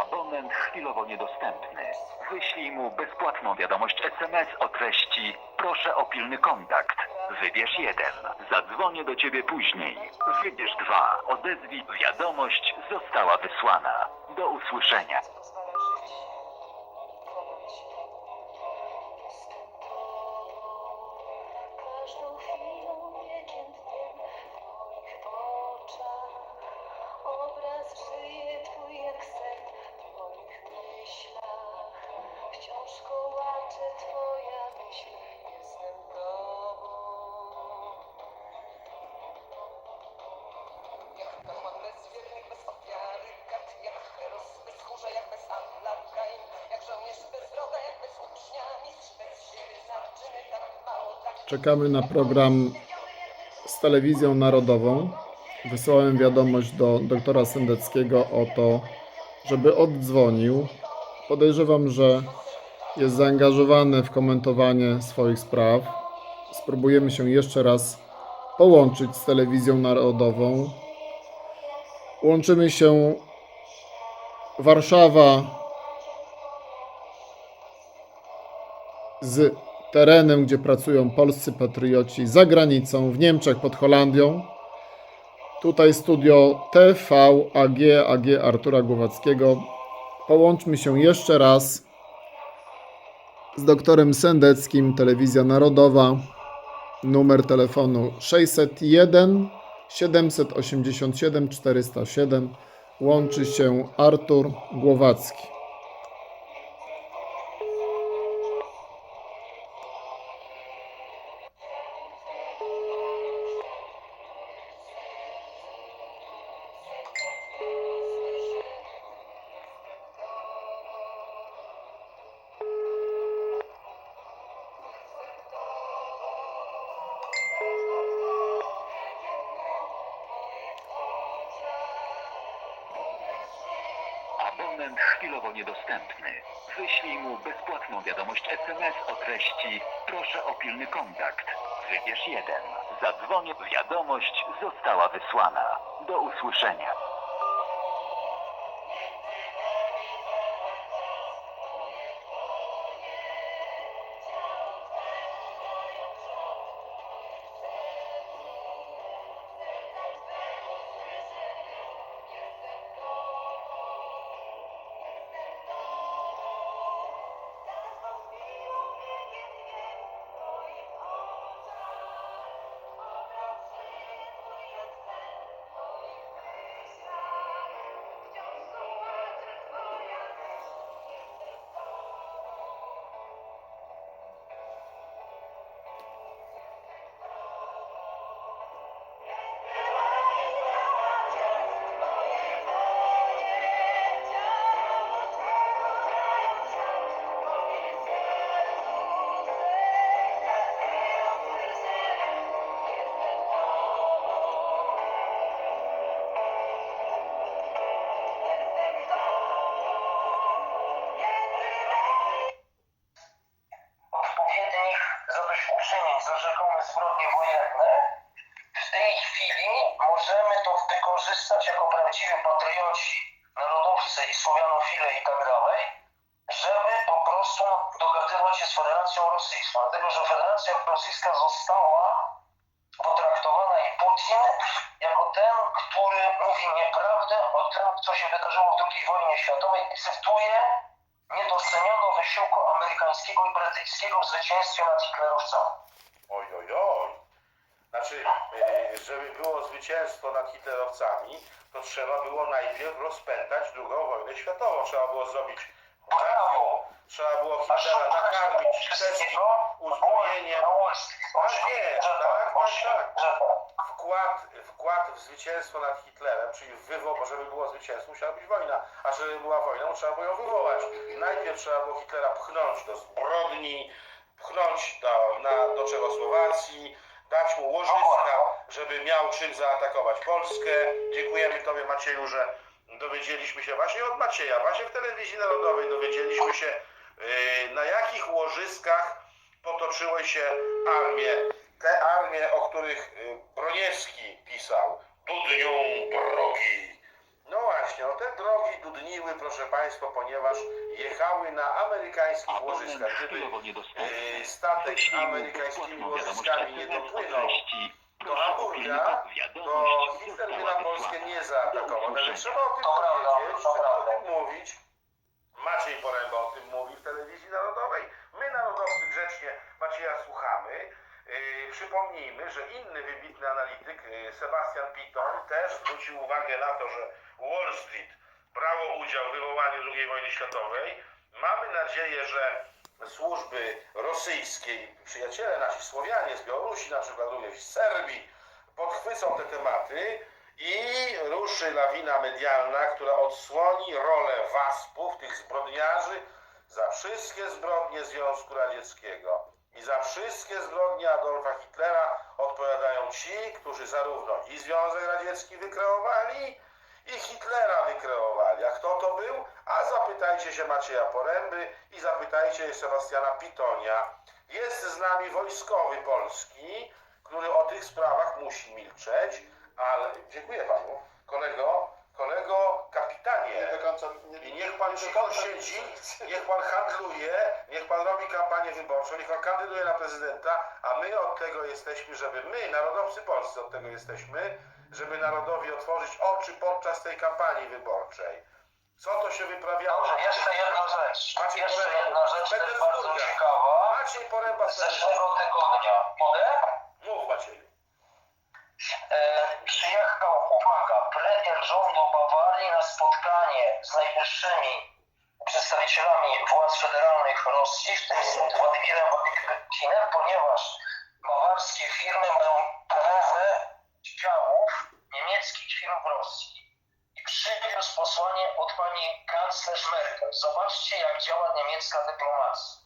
Abonent chwilowo niedostępny. Wyślij mu bezpłatną wiadomość SMS o treści Proszę o pilny kontakt. Wybierz jeden. Zadzwonię do ciebie później. Wybierz dwa. Odezwij wiadomość została wysłana. Do usłyszenia. Czekamy na program z telewizją narodową. Wysłałem wiadomość do doktora Sendeckiego o to, żeby oddzwonił. Podejrzewam, że jest zaangażowany w komentowanie swoich spraw. Spróbujemy się jeszcze raz połączyć z telewizją narodową. Łączymy się Warszawa z terenem, gdzie pracują polscy patrioci za granicą, w Niemczech pod Holandią. Tutaj studio TVAG AG Artura Głowackiego. Połączmy się jeszcze raz z doktorem Sendeckim, Telewizja Narodowa. Numer telefonu 601 787 407. Łączy się Artur Głowacki. Abonent chwilowo niedostępny. Wyślij mu bezpłatną wiadomość SMS o treści Proszę o pilny kontakt. Wybierz jeden. Zadzwonię. Wiadomość została wysłana. Do usłyszenia. Dlatego, że Federacja Rosyjska została potraktowana i Putin jako ten, który mówi nieprawdę o tym, co się wydarzyło w II wojnie światowej i cytuje niedoceniono wysiłku amerykańskiego i brytyjskiego w zwycięstwie nad hitlerowcami. Oj, oj, oj. Znaczy, e, żeby było zwycięstwo nad hitlerowcami, to trzeba było najpierw rozpętać II wojnę światową. Trzeba było zrobić Brawo! Trzeba było Hitlera nakarmić wszystkim uzbrojeniem. Tak jest, tak, tak, tak. Wkład, wkład w zwycięstwo nad Hitlerem, czyli wywo- żeby było zwycięstwo, musiała być wojna. A żeby była wojna, trzeba było ją wywołać. Najpierw trzeba było Hitlera pchnąć do zbrodni, pchnąć do, na, do Czechosłowacji, dać mu łożyska, żeby miał czym zaatakować Polskę. Dziękujemy Tobie Macieju, że dowiedzieliśmy się właśnie od Macieja, właśnie w telewizji narodowej dowiedzieliśmy się, na jakich łożyskach potoczyły się armie. Te armie, o których yy, Broniewski pisał, Dudnią drogi. No właśnie, no te drogi dudniły, proszę Państwa, ponieważ jechały na amerykańskich łożyskach. Gdyby e, statek z amerykańskimi łożyskami nie o dopłynął do o Hamburga, to Hitler by na Polskę nie zaatakował. Także trzeba o tym powiedzieć, trzeba o tym mówić. Maciej Poręba o tym mówi w telewizji narodowej. My narodowcy grzecznie Macieja słuchamy. Yy, przypomnijmy, że inny wybitny analityk, yy, Sebastian Piton, też zwrócił uwagę na to, że Wall Street brało udział w wywołaniu II wojny światowej. Mamy nadzieję, że służby rosyjskie, przyjaciele nasi Słowianie z Białorusi, na przykład również z Serbii, podchwycą te tematy i ruszy lawina medialna, która odsłoni rolę waspów, tych zbrodniarzy, za wszystkie zbrodnie Związku Radzieckiego i za wszystkie zbrodnie Adolfa Hitlera odpowiadają ci, którzy zarówno i Związek Radziecki wykreowali, i Hitlera wykreowali. A kto to był? A zapytajcie się Macieja Poręby i zapytajcie Sebastiana Pitonia. Jest z nami wojskowy polski, który o tych sprawach musi milczeć, ale dziękuję panu. Kolego, kolego kapitanie. I niech pan cicho siedzi, niech pan handluje, niech pan robi kampanię wyborczą, niech pan kandyduje na prezydenta, a my od tego jesteśmy, żeby my, narodowcy polscy od tego jesteśmy, żeby narodowi otworzyć oczy podczas tej kampanii wyborczej. Co to się wyprawiało? Dobrze, jeszcze jedna rzecz. Maciej Jeszcze Poręba, jedna rzecz, też bardzo Petersburga. ciekawa. Maciej Poręba Z zeszłego tygodnia. Mogę? Mów Macieju. E, przyjechał, uwaga, premier rządu Bawarii na spotkanie z najwyższymi przedstawicielami władz federalnych Rosji, w tym z Władimirem Władimirem, ponieważ bawarskie firmy mają połowę działów niemieckich firm w Rosji. I przywiózł posłanie od pani kanclerz Merkel. Zobaczcie, jak działa niemiecka dyplomacja.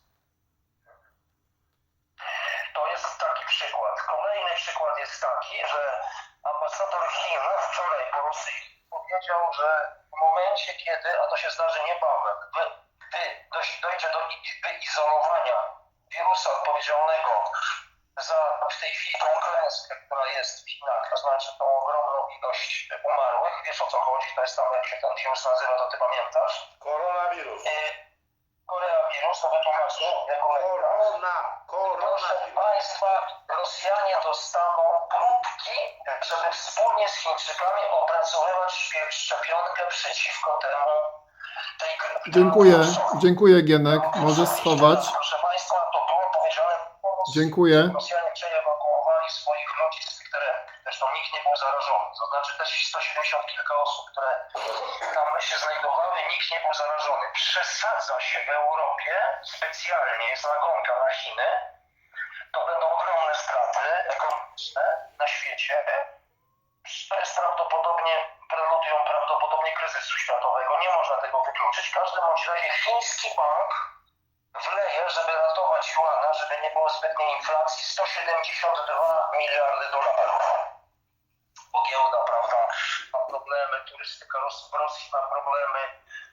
To jest taki przykład. Kolejny przykład jest taki, że ambasador Chin wczoraj po Rosji powiedział, że w momencie, kiedy, a to się zdarzy niebawem, gdy- dojdzie do wyizolowania wirusa odpowiedzialnego za w tej chwili tą klęskę, która jest w Chinach, to znaczy tą ogromną ilość umarłych, wiesz o co chodzi, to jest tam, jak się ten wirus nazywa, to ty pamiętasz? Koronawirus. E, Korona, Proszę koronawirus. Państwa, Rosjanie dostaną próbki, żeby wspólnie z Chińczykami opracowywać szczepionkę przeciwko temu tej gry. Dziękuję, dziękuję Gienek. Możesz schować. Proszę Państwa, to było powiedziane Dziękuję. Rosjanie przeewakuowali swoich ludzi z tych terenów. Zresztą nikt nie był zarażony. To znaczy też 170 kilka osób, które się znajdowały, nikt nie był zarażony. Przesadza się w Europie specjalnie, jest nagonka na Chiny. To będą ogromne straty ekonomiczne na świecie. To jest prawdopodobnie preludium prawdopodobnie kryzysu światowego. Nie można tego wykluczyć. W każdym razie chiński bank wleje, żeby ratować juana, żeby nie było zbytniej inflacji, 172 miliardy dolarów. Ma problemy, turystyka Rosji ma problemy,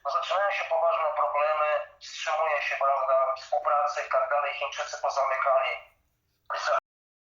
no zaczynają się poważne problemy, wstrzymuje się, prawda, współpraca i tak dalej, Chińczycy pozamykali